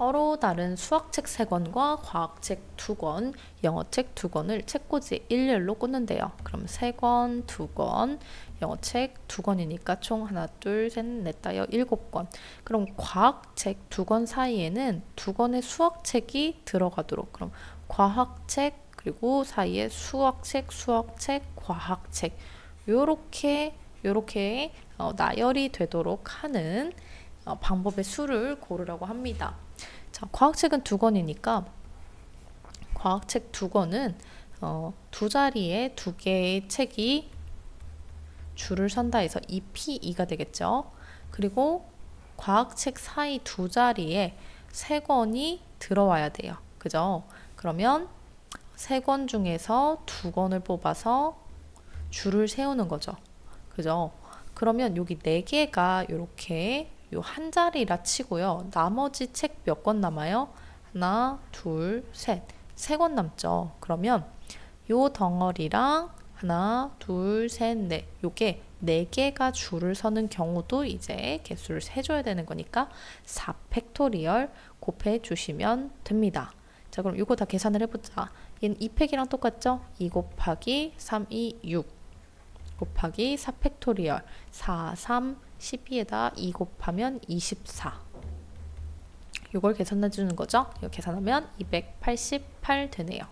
서로 다른 수학책 3권과 과학책 2권, 영어책 2권을 책꽂이 일렬로 꽂는데요. 그럼 3권, 2권, 영어책 2권이니까 총 하나, 둘, 셋, 넷, 다여 7권. 그럼 과학책 2권 사이에는 2권의 수학책이 들어가도록 그럼 과학책 그리고 사이에 수학책, 수학책, 과학책 요렇게 요렇게 어, 나열이 되도록 하는 어, 방법의 수를 고르라고 합니다. 자, 과학책은 두 권이니까 과학책 두 권은 어, 두 자리에 두 개의 책이 줄을 선다 해서 2P2가 되겠죠. 그리고 과학책 사이 두 자리에 세 권이 들어와야 돼요. 그죠? 그러면 세 권 중에서 두 권을 뽑아서 줄을 세우는 거죠. 그죠? 그러면 여기 네 개가 이렇게 요 한 자리라 치고요. 나머지 책 몇 권 남아요? 하나, 둘, 셋. 세 권 남죠. 그러면 요 덩어리랑 하나, 둘, 셋, 넷. 요게 네 개가 줄을 서는 경우도 이제 개수를 세줘야 되는 거니까 4 팩토리얼 곱해 주시면 됩니다. 자, 그럼 이거 다 계산을 해보자. 얘는 2팩이랑 똑같죠? 2 곱하기 3, 2, 6 곱하기 4 팩토리얼 4, 3, 12에다 2 곱하면 24 이걸 계산해 주는 거죠. 이거 계산하면 288 되네요.